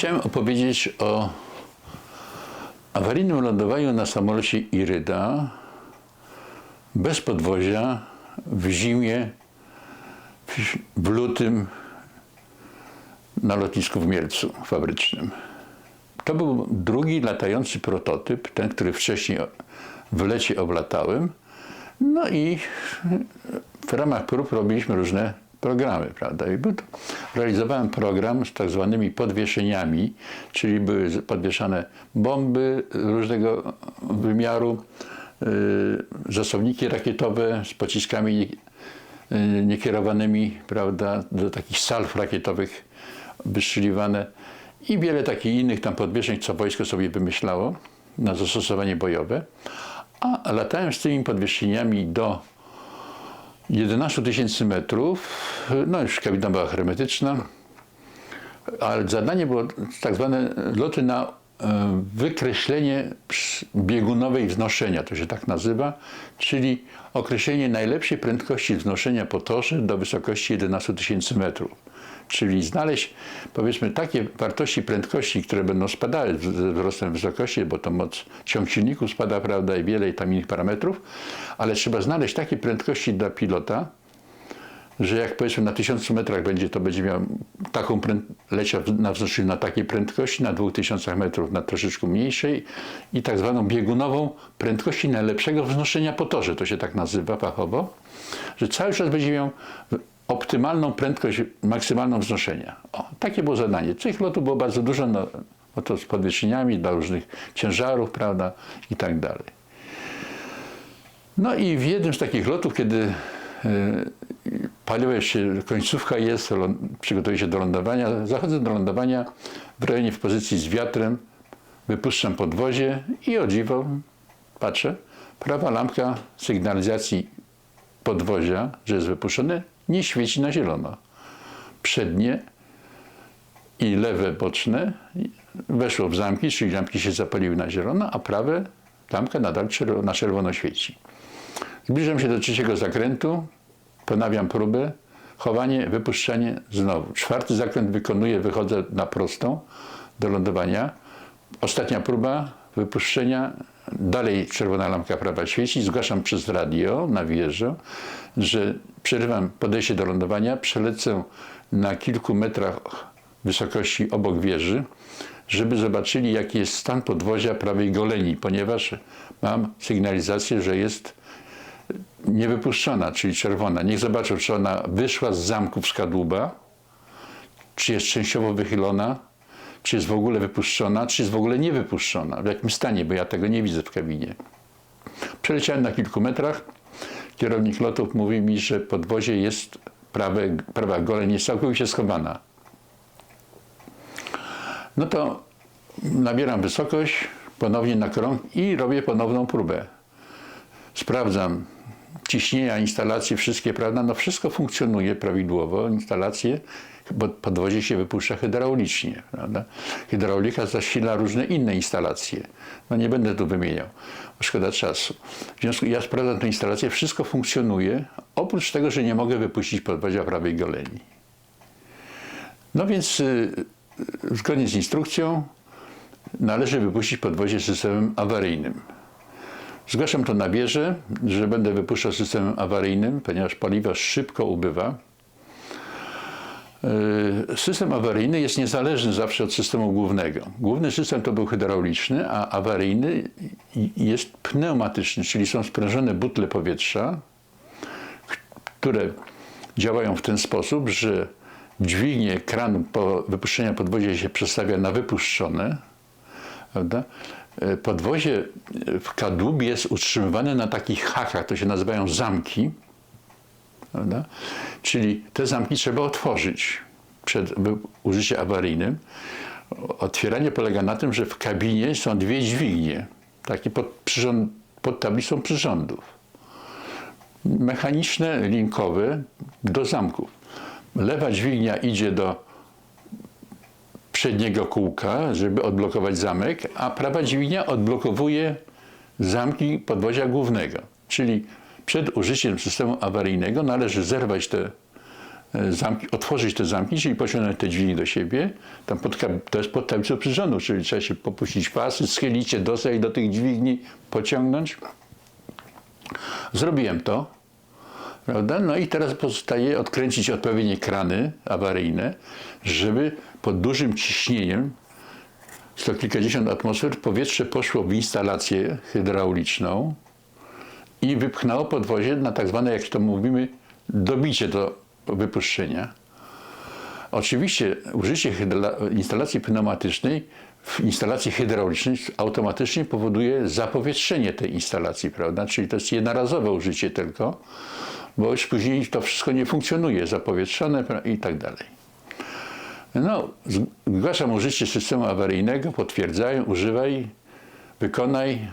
Chciałem opowiedzieć o awaryjnym lądowaniu na samolocie Iryda bez podwozia w zimie w, lutym na lotnisku w Mielcu fabrycznym. To był drugi latający prototyp, ten, który wcześniej w lecie oblatałem. No i w ramach prób robiliśmy różne programy, prawda? I był to, realizowałem program z tak zwanymi podwieszeniami, czyli były podwieszane bomby różnego wymiaru, yy, zasobniki rakietowe z pociskami yy, niekierowanymi, prawda, do takich salw rakietowych wystrzeliwane i wiele takich innych tam podwieszeń, co wojsko sobie wymyślało na zastosowanie bojowe. A latałem z tymi podwieszeniami do 11 tysięcy metrów, no już kabina była hermetyczna, ale zadanie było tak zwane loty na e, wykreślenie biegunowej wznoszenia, to się tak nazywa, czyli określenie najlepszej prędkości wznoszenia po torze do wysokości 11 tysięcy metrów. Czyli znaleźć powiedzmy takie wartości prędkości, które będą spadały ze wzrostem wysokości, bo to moc ciąg silników spada, prawda, i wiele tam innych parametrów, ale trzeba znaleźć takie prędkości dla pilota, że jak powiedzmy na 1000 metrach będzie, to będzie miał taką leciał na wznoszeniu na takiej prędkości, na 2000 metrów na troszeczkę mniejszej i tak zwaną biegunową prędkości najlepszego wznoszenia po torze, to się tak nazywa fachowo, że cały czas będzie miał optymalną prędkość, maksymalną wznoszenia. O, takie było zadanie. Tych lotów było bardzo dużo, no, bo to z podwieszeniami dla różnych ciężarów, prawda, i tak dalej. No i w jednym z takich lotów, kiedy e, paliwo się, końcówka jest, przygotuję się do lądowania, zachodzę do lądowania w rejonie w pozycji z wiatrem, wypuszczam podwozie i o dziwo patrzę, prawa lampka sygnalizacji podwozia, że jest wypuszczone, nie świeci na zielono. Przednie i lewe boczne weszło w zamki, czyli lampki się zapaliły na zielono, a prawe lampka nadal na czerwono świeci. Zbliżam się do trzeciego zakrętu, ponawiam próbę, chowanie, wypuszczenie, znowu. Czwarty zakręt wykonuję, wychodzę na prostą do lądowania. Ostatnia próba wypuszczenia, dalej czerwona lampka prawa świeci, zgłaszam przez radio na wieżę, że przerywam podejście do lądowania, przelecę na kilku metrach wysokości obok wieży, żeby zobaczyli, jaki jest stan podwozia prawej goleni, ponieważ mam sygnalizację, że jest niewypuszczona, czyli czerwona. Niech zobaczą, czy ona wyszła z zamków z kadłuba, czy jest częściowo wychylona, czy jest w ogóle wypuszczona, czy jest w ogóle niewypuszczona. W jakim stanie, bo ja tego nie widzę w kabinie. Przeleciałem na kilku metrach. Kierownik lotów mówi mi, że podwozie jest prawe, prawa goleń jest całkowicie schowana. No to nabieram wysokość, ponownie na krąg i robię ponowną próbę. Sprawdzam ciśnienia, instalacje, wszystkie, prawda? No wszystko funkcjonuje prawidłowo, instalacje, bo podwozie się wypuszcza hydraulicznie, prawda? Hydraulika zasila różne inne instalacje. No nie będę tu wymieniał, bo szkoda czasu. W związku ja sprawdzam tę instalację, wszystko funkcjonuje, oprócz tego, że nie mogę wypuścić podwozia prawej goleni. No więc y, y, zgodnie z instrukcją należy wypuścić podwozie systemem awaryjnym. Zgłaszam to na wieżę, że będę wypuszczał systemem awaryjnym, ponieważ paliwa szybko ubywa. Yy, System awaryjny jest niezależny zawsze od systemu głównego. Główny system to był hydrauliczny, a awaryjny jest pneumatyczny, czyli są sprężone butle powietrza, które działają w ten sposób, że dźwignię kranu po wypuszczenia podwozia się przestawia na wypuszczone, prawda? E, Podwozie w kadłubie jest utrzymywane na takich hakach, to się nazywają zamki, prawda? czyli te zamki trzeba otworzyć przed użyciem awaryjnym. Otwieranie polega na tym, że w kabinie są dwie dźwignie, takie pod, przyrząd, pod tablicą przyrządów mechaniczne, linkowe do zamków. Lewa dźwignia idzie do przedniego kółka, żeby odblokować zamek, a prawa dźwignia odblokowuje zamki podwozia głównego. Czyli przed użyciem systemu awaryjnego należy zerwać te e, zamki, otworzyć te zamki, czyli pociągnąć te dźwignie do siebie. Tam pod, to jest pod tablicą przyrządu, czyli trzeba się popuścić pasy, schylić się, dostać do tych dźwigni, pociągnąć. Zrobiłem to. Prawda? No i teraz pozostaje odkręcić odpowiednie krany awaryjne, żeby pod dużym ciśnieniem, sto kilkadziesiąt atmosfer, powietrze poszło w instalację hydrauliczną i wypchnęło podwozie na tak zwane, jak to mówimy, dobicie do wypuszczenia. Oczywiście użycie instalacji pneumatycznej w instalacji hydraulicznej automatycznie powoduje zapowietrzenie tej instalacji, prawda? Czyli to jest jednorazowe użycie tylko, bo już później to wszystko nie funkcjonuje, zapowietrzone i tak dalej. No, zgłaszam użycie systemu awaryjnego, potwierdzają, używaj, wykonaj,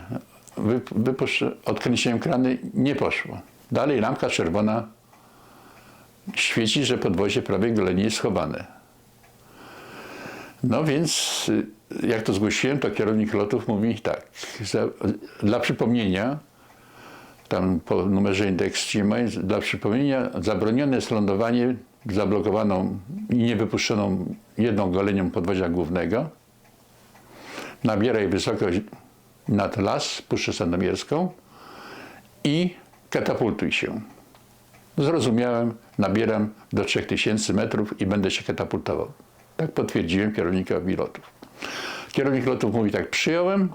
wy, wypuszcz, odkręciłem krany, nie poszło. Dalej lampka czerwona świeci, że podwozie prawie golenie jest schowane. No więc, y, jak to zgłosiłem, to kierownik lotów mówi tak, za, dla przypomnienia, tam po numerze indeks nie ma, dla przypomnienia zabronione jest lądowanie zablokowaną i niewypuszczoną jedną golenią podwozia głównego. Nabieraj wysokość nad las, Puszczę Sandomierską i katapultuj się. Zrozumiałem, nabieram do 3000 metrów i będę się katapultował. Tak potwierdziłem kierownikowi lotów. Kierownik lotów mówi tak, przyjąłem,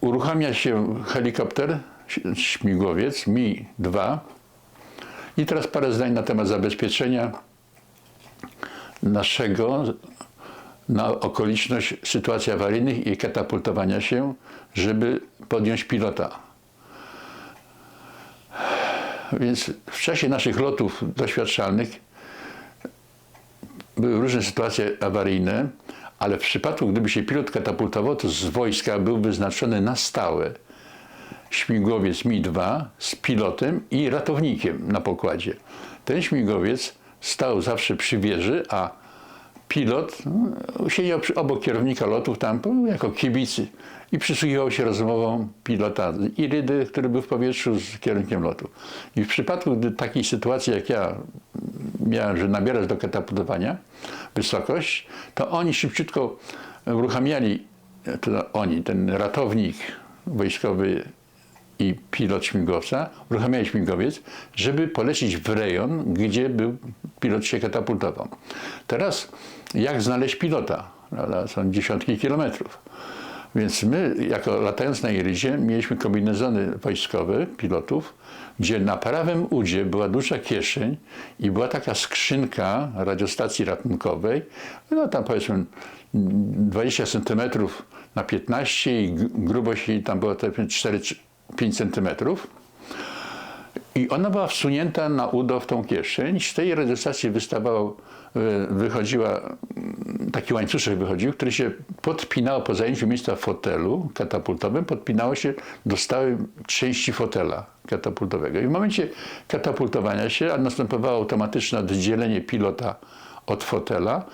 uruchamia się helikopter, śmigłowiec Mi-2 i teraz parę zdań na temat zabezpieczenia naszego na okoliczność sytuacji awaryjnych i katapultowania się, żeby podjąć pilota. Więc w czasie naszych lotów doświadczalnych były różne sytuacje awaryjne, ale w przypadku, gdyby się pilot katapultował, to z wojska był wyznaczony na stałe śmigłowiec Mi-2 z pilotem i ratownikiem na pokładzie. Ten śmigłowiec stał zawsze przy wieży, a pilot no, siedział przy, obok kierownika lotów tam jako kibicy i przysłuchiwał się rozmowom pilota Irydy, który był w powietrzu z kierunkiem lotu. I w przypadku gdy takiej sytuacji, jak ja miałem, że nabierać do katapultowania wysokość, to oni szybciutko uruchamiali, to oni, ten ratownik wojskowy i pilot śmigłowca uruchamiali śmigłowiec, żeby polecieć w rejon, gdzie był, pilot się katapultował. Teraz jak znaleźć pilota? Prawda? Są dziesiątki kilometrów. Więc my, jako latając na Irydzie, mieliśmy kombinezony wojskowe pilotów, gdzie na prawym udzie była duża kieszeń i była taka skrzynka radiostacji ratunkowej, no tam powiedzmy 20 cm na 15 i grubość tam była 4-5 cm. I ona była wsunięta na udo w tą kieszeń. Z tej radiostacji wystawał, y, wychodziła, mm, taki łańcuszek wychodził, który się podpinało po zajęciu miejsca w fotelu katapultowym, podpinało się do stałej części fotela katapultowego. I w momencie katapultowania się następowało automatyczne oddzielenie pilota od fotela.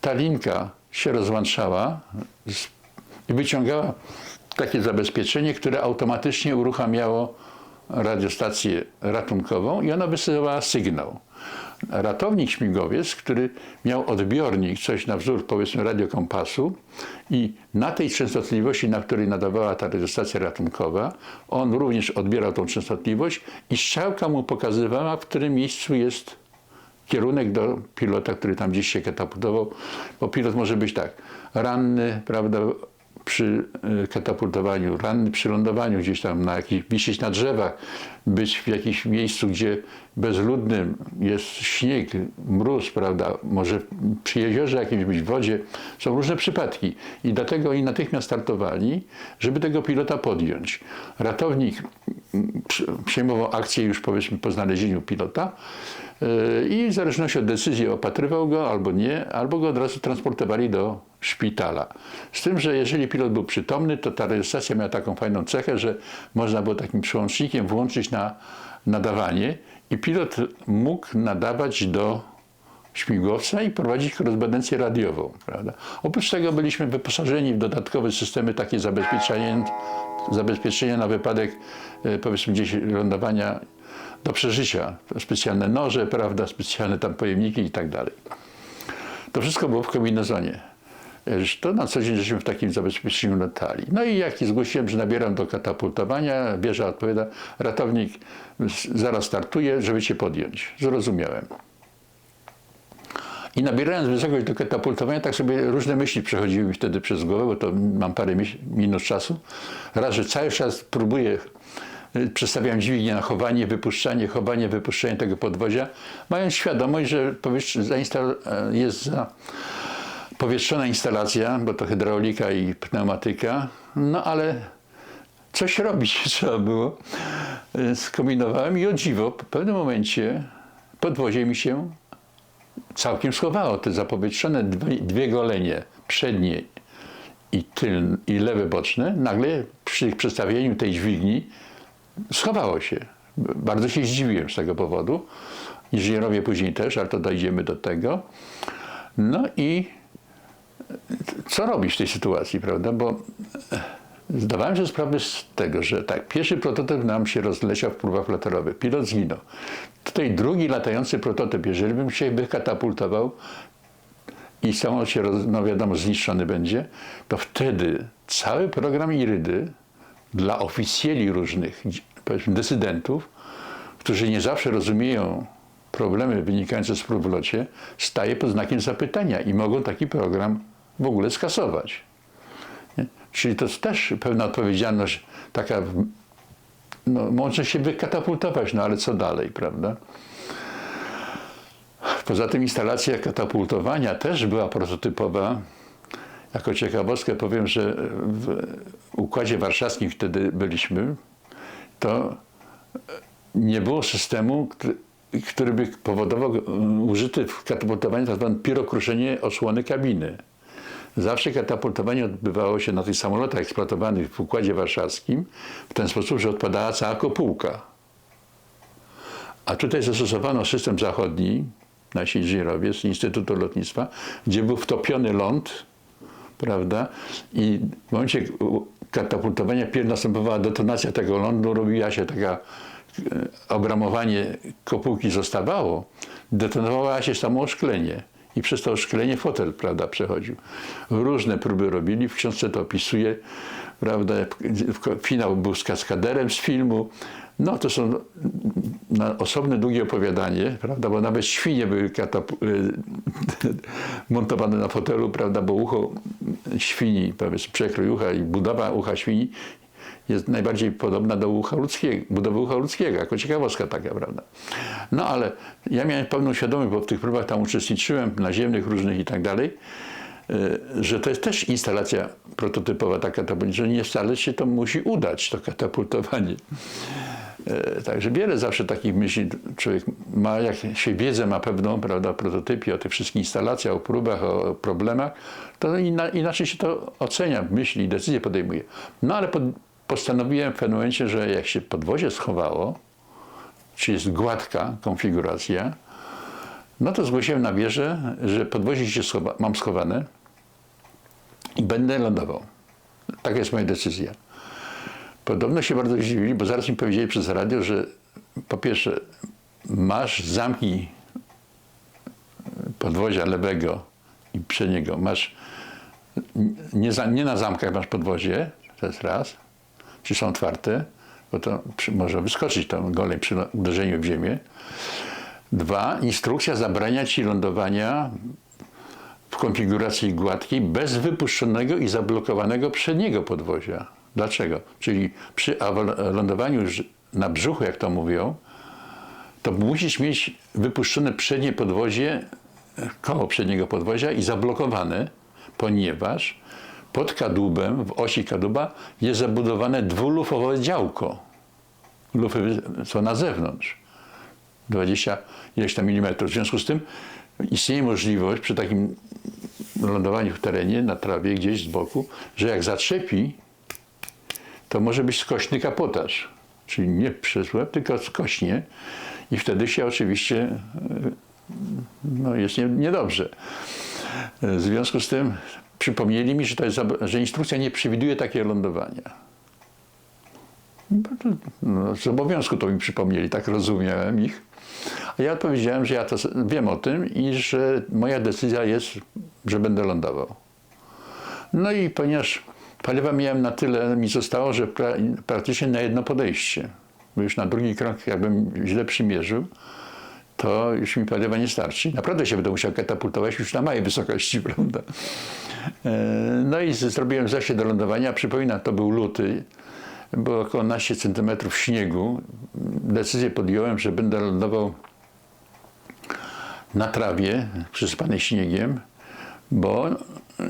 Ta linka się rozłączała i wyciągała takie zabezpieczenie, które automatycznie uruchamiało radiostację ratunkową i ona wysyłała sygnał. Ratownik śmigłowiec, który miał odbiornik, coś na wzór powiedzmy radiokompasu i na tej częstotliwości, na której nadawała ta radiostacja ratunkowa, on również odbierał tą częstotliwość i strzałka mu pokazywała, w którym miejscu jest kierunek do pilota, który tam gdzieś się katapultował, bo pilot może być tak, ranny, prawda, przy y, katapultowaniu, ranny przy lądowaniu gdzieś tam na jakiś, wisieć na drzewach, być w jakimś miejscu, gdzie bezludnym jest śnieg, mróz, prawda, może przy jeziorze jakimś być w wodzie. Są różne przypadki i dlatego oni natychmiast startowali, żeby tego pilota podjąć. Ratownik mm, przy- przejmował akcję już powiedzmy po znalezieniu pilota i w zależności od decyzji opatrywał go albo nie, albo go od razu transportowali do szpitala. Z tym, że jeżeli pilot był przytomny, to ta rejestracja miała taką fajną cechę, że można było takim przełącznikiem włączyć na nadawanie i pilot mógł nadawać do śmigłowca i prowadzić korespondencję radiową. Prawda? Oprócz tego byliśmy wyposażeni w dodatkowe systemy takie zabezpieczenia, zabezpieczenia na wypadek e, powiedzmy gdzieś lądowania do przeżycia. Specjalne noże, prawda, specjalne tam pojemniki i tak dalej. To wszystko było w kombinezonie. To na co dzień żeśmy w takim zabezpieczeniu latali. No i jak zgłosiłem, że nabieram do katapultowania, wieża odpowiada, ratownik zaraz startuje, żeby cię podjąć. Zrozumiałem. I nabierając wysokość do katapultowania, tak sobie różne myśli przechodziły mi wtedy przez głowę, bo to mam parę minut czasu. Raz, że cały czas próbuję, przestawiam dźwignię na chowanie, wypuszczanie, chowanie, wypuszczanie tego podwozia, mając świadomość, że e, jest powietrzona instalacja, bo to hydraulika i pneumatyka, no ale coś robić trzeba było. Y, Skombinowałem i o dziwo, w pewnym momencie podwozie mi się całkiem schowało. Te zapowietrzone dwie, dwie golenie, przednie i tylne, i lewe boczne, nagle przy przestawieniu tej dźwigni schowało się. Bardzo się zdziwiłem z tego powodu. Inżynierowie później też, ale to dojdziemy do tego. No i co robić w tej sytuacji, prawda? Bo zdawałem sobie sprawę z tego, że tak, pierwszy prototyp nam się rozleciał w próbach laterowych. Pilot zginął. Tutaj drugi latający prototyp, jeżeli bym się wykatapultował i samolot się, roz, no wiadomo, zniszczony będzie, to wtedy cały program Irydy dla oficjeli różnych, powiedzmy dysydentów, którzy nie zawsze rozumieją problemy wynikające z prób w locie, staje pod znakiem zapytania i mogą taki program w ogóle skasować. Nie? Czyli to też pewna odpowiedzialność taka, no, może się wykatapultować, no ale co dalej, prawda? Poza tym instalacja katapultowania też była prototypowa. Jako ciekawostkę powiem, że w Układzie Warszawskim wtedy byliśmy, to nie było systemu, który, by powodował um, użyty w katapultowaniu tak zwane pirokruszenie osłony kabiny. Zawsze katapultowanie odbywało się na tych samolotach eksploatowanych w Układzie Warszawskim w ten sposób, że odpadała cała kopułka. A tutaj zastosowano system zachodni, nasi inżynierowie z Instytutu Lotnictwa, gdzie był wtopiony ląd, prawda? I w momencie katapultowania następowała detonacja tego lądu, robiła się taka e, obramowanie kopułki zostawało, detonowała się samo oszklenie. I przez to oszklenie fotel, prawda, przechodził. Różne próby robili, w książce to opisuje, prawda, finał był z kaskaderem z filmu. No to są na osobne, długie opowiadanie, prawda, bo nawet świnie były y, montowane na fotelu, prawda, bo ucho świni, powiedzmy przekrój ucha i budowa ucha świni jest najbardziej podobna do ucha ludzkiego, budowy ucha ludzkiego, jako ciekawostka taka, prawda. No ale ja miałem pełną świadomość, bo w tych próbach tam uczestniczyłem, naziemnych różnych i tak dalej, y, że to jest też instalacja prototypowa taka, że nie wcale się to musi udać, to katapultowanie. E, Także wiele zawsze takich myśli człowiek ma, jak się wiedzę ma pewną, prawda, o prototypie, o tych wszystkich instalacjach, o próbach, o problemach, to inaczej się to ocenia, myśli i decyzje podejmuje. No ale pod, postanowiłem w pewnym momencie, że jak się podwozie schowało, czy jest gładka konfiguracja, no to zgłosiłem na wieżę, że podwozie się schowa, mam schowane i będę lądował. Taka jest moja decyzja. Podobno się bardzo zdziwili, bo zaraz mi powiedzieli przez radio, że po pierwsze masz zamki podwozia lewego i przedniego, masz nie, nie na zamkach masz podwozie, to jest raz, czy są otwarte, bo to przy, może wyskoczyć tam golej przy uderzeniu w ziemię. Dwa, instrukcja zabrania ci lądowania w konfiguracji gładkiej bez wypuszczonego i zablokowanego przedniego podwozia. Dlaczego? Czyli przy lądowaniu już na brzuchu, jak to mówią, to musisz mieć wypuszczone przednie podwozie, koło przedniego podwozia i zablokowane, ponieważ pod kadłubem, w osi kadłuba jest zabudowane dwulufowe działko. Lufy są na zewnątrz. 20 ileś tam milimetrów. W związku z tym istnieje możliwość przy takim lądowaniu w terenie, na trawie, gdzieś z boku, że jak zaczepi, to może być skośny kapotaż. Czyli nie przez łeb, tylko skośnie. I wtedy się oczywiście e, no, jest nie, niedobrze. E, W związku z tym przypomnieli mi, że, to jest, że instrukcja nie przewiduje takiego lądowania. No, z obowiązku to mi przypomnieli, tak rozumiałem ich. A ja odpowiedziałem, że ja to wiem o tym i że moja decyzja jest, że będę lądował. No i ponieważ paliwa miałem na tyle, mi zostało, że pra, praktycznie na jedno podejście, bo już na drugi krok, jakbym źle przymierzył, to już mi paliwa nie starczy. Naprawdę się będę musiał katapultować już na małej wysokości, prawda? E, No i zrobiłem zasięg do lądowania. Przypominam, to był luty, było około 12 cm śniegu. Decyzję podjąłem, że będę lądował na trawie przysypanej śniegiem, bo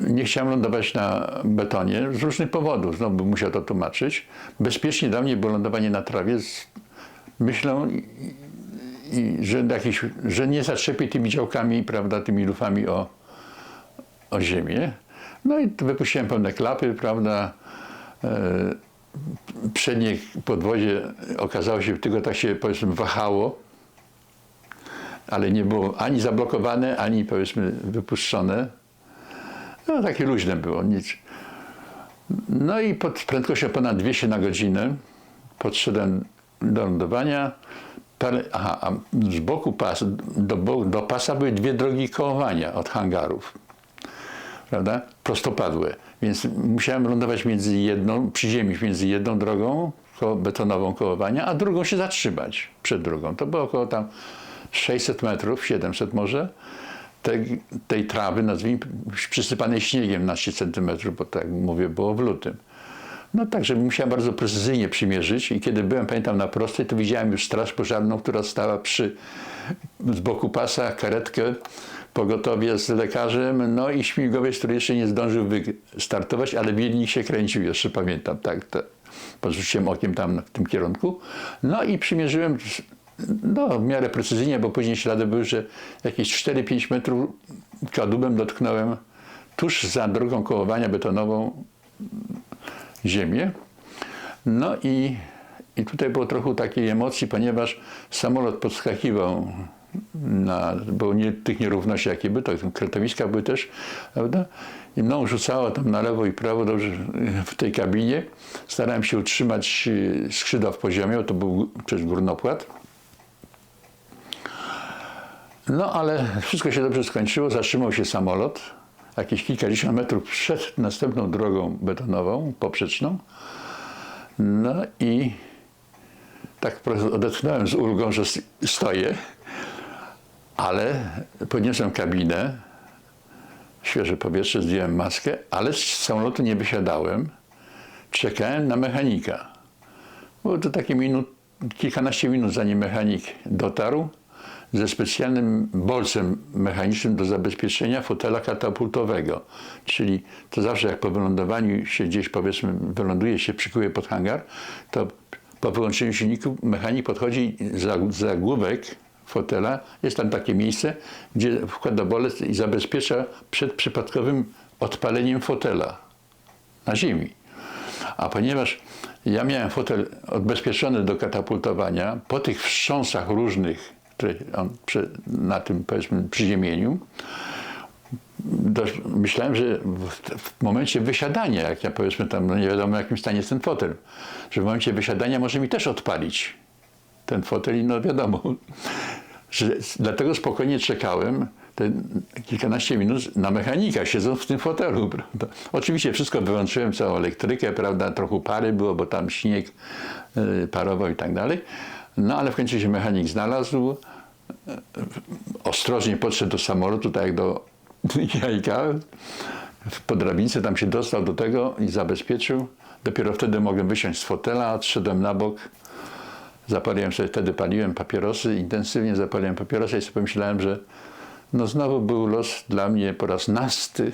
nie chciałem lądować na betonie z różnych powodów. Znowu bym musiał to tłumaczyć. Bezpiecznie dla mnie było lądowanie na trawie z myślą, że, jakieś, że nie zaczepię tymi działkami, prawda, tymi lufami o, o ziemię. No i wypuściłem pełne klapy, prawda. E, przednie podwozie okazało się, tylko tak się powiedzmy wahało, ale nie było ani zablokowane, ani powiedzmy wypuszczone. No takie luźne było, nic. No i pod prędkością ponad 200 na godzinę podszedłem do lądowania. Aha, a z boku pas, do, do pasa były dwie drogi kołowania od hangarów prawda? Prostopadłe. Więc musiałem lądować między jedną, przyziemić między jedną drogą ko- betonową kołowania, a drugą się zatrzymać przed drugą. To było około tam 600 metrów, 700 może, tej, tej trawy, nazwijmy, przysypanej śniegiem na 10 centymetrów, bo tak mówię, było w lutym. No także musiałem bardzo precyzyjnie przymierzyć i kiedy byłem, pamiętam, na prostej, to widziałem już straż pożarną, która stała przy, z boku pasa, karetkę, pogotowie z lekarzem, no i śmigłowiec, który jeszcze nie zdążył wystartować, ale bielnik się kręcił jeszcze, pamiętam, tak, tak. Podrzuciłem okiem tam w tym kierunku. No i przymierzyłem no, w miarę precyzyjnie, bo później ślady były, że jakieś 4-5 metrów kadłubem dotknąłem tuż za drogą kołowania betonową ziemię. No i, i tutaj było trochę takiej emocji, ponieważ samolot podskakiwał na, bo nie, tych nierówności jakie były, to kretowiska były też, prawda? I mną rzucało tam na lewo i prawo dobrze w tej kabinie. Starałem się utrzymać e, skrzydła w poziomie, to był przecież górnopłat. No ale wszystko się dobrze skończyło, zatrzymał się samolot, jakieś kilkadziesiąt metrów przed następną drogą betonową, poprzeczną. No i tak odetchnąłem z ulgą, że st- stoję, ale podniosłem kabinę, świeże powietrze, zdjąłem maskę, ale z samolotu nie wysiadałem. Czekałem na mechanika. Było to takie minut, kilkanaście minut, zanim mechanik dotarł ze specjalnym bolcem mechanicznym do zabezpieczenia fotela katapultowego. Czyli to zawsze jak po wylądowaniu się gdzieś powiedzmy wyląduje się, przykuje pod hangar, to po wyłączeniu silników mechanik podchodzi za, za główek fotela, jest tam takie miejsce, gdzie wkłada bolec i zabezpiecza przed przypadkowym odpaleniem fotela na ziemi. A ponieważ ja miałem fotel odbezpieczony do katapultowania, po tych wstrząsach różnych, przy, na tym powiedzmy przyziemieniu, myślałem, że w, w momencie wysiadania, jak ja powiedzmy tam, no nie wiadomo w jakim stanie jest ten fotel, że w momencie wysiadania może mi też odpalić ten fotel i no wiadomo, że dlatego spokojnie czekałem te kilkanaście minut na mechanika, siedząc w tym fotelu, prawda. Oczywiście wszystko wyłączyłem, całą elektrykę, prawda, trochę pary było, bo tam śnieg y, parował i tak dalej. No ale w końcu się mechanik znalazł, ostrożnie podszedł do samolotu, tak jak do jajka, po drabince tam się dostał do tego i zabezpieczył. Dopiero wtedy mogłem wysiąść z fotela, odszedłem na bok, Zapaliłem sobie, wtedy paliłem papierosy, intensywnie zapaliłem papierosy i sobie pomyślałem, że no znowu był los dla mnie po raz nasty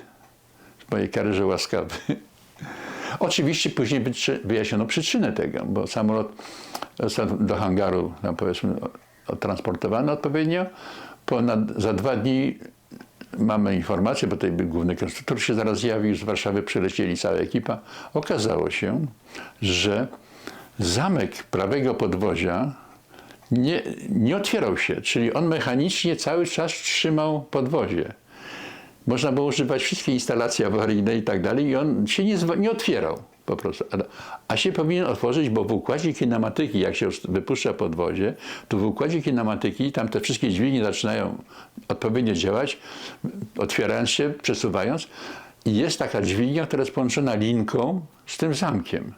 w mojej karierze łaskawy. Oczywiście później wyjaśniono przyczynę tego, bo samolot do hangaru, tam powiedzmy, odtransportowany odpowiednio. Ponad, za dwa dni mamy informację, bo tutaj główny konstruktor się zaraz zjawił, z Warszawy przylecieli cała ekipa. Okazało się, że zamek prawego podwozia nie, nie otwierał się, czyli on mechanicznie cały czas trzymał podwozie. Można było używać wszystkie instalacje awaryjne i tak dalej i on się nie, nie otwierał. Po prostu. A, się powinien otworzyć, bo w układzie kinematyki, jak się wypuszcza podwozie, to w układzie kinematyki tam te wszystkie dźwignie zaczynają odpowiednio działać, otwierając się, przesuwając. I jest taka dźwignia, która jest połączona linką z tym zamkiem.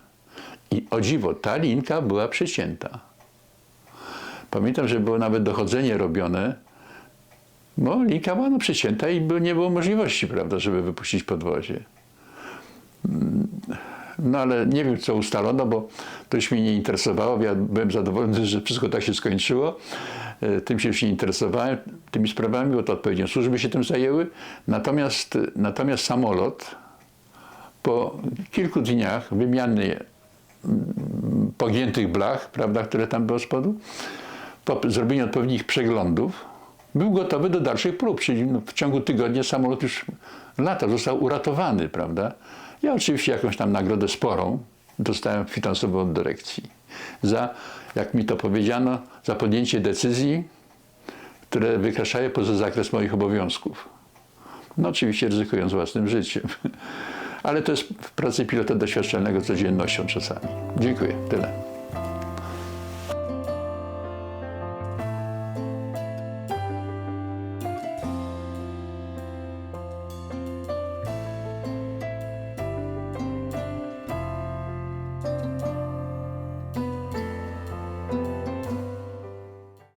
I o dziwo, ta linka była przecięta. Pamiętam, że było nawet dochodzenie robione, bo linka była no przecięta i nie było możliwości, prawda, żeby wypuścić podwozie. No ale nie wiem, co ustalono, bo to już mnie nie interesowało. Ja byłem zadowolony, że wszystko tak się skończyło. E, Tym się już nie interesowałem, tymi sprawami, bo to odpowiednio służby się tym zajęły. Natomiast, natomiast samolot po kilku dniach wymiany pogiętych blach, prawda, które tam były z spodu, po zrobieniu odpowiednich przeglądów, był gotowy do dalszych prób, czyli no, w ciągu tygodnia samolot już latał, został uratowany, prawda. Ja oczywiście jakąś tam nagrodę sporą dostałem finansową od dyrekcji za, jak mi to powiedziano, za podjęcie decyzji, które wykraczają poza zakres moich obowiązków. No oczywiście ryzykując własnym życiem. Ale to jest w pracy pilota doświadczalnego codziennością czasami. Dziękuję. Tyle.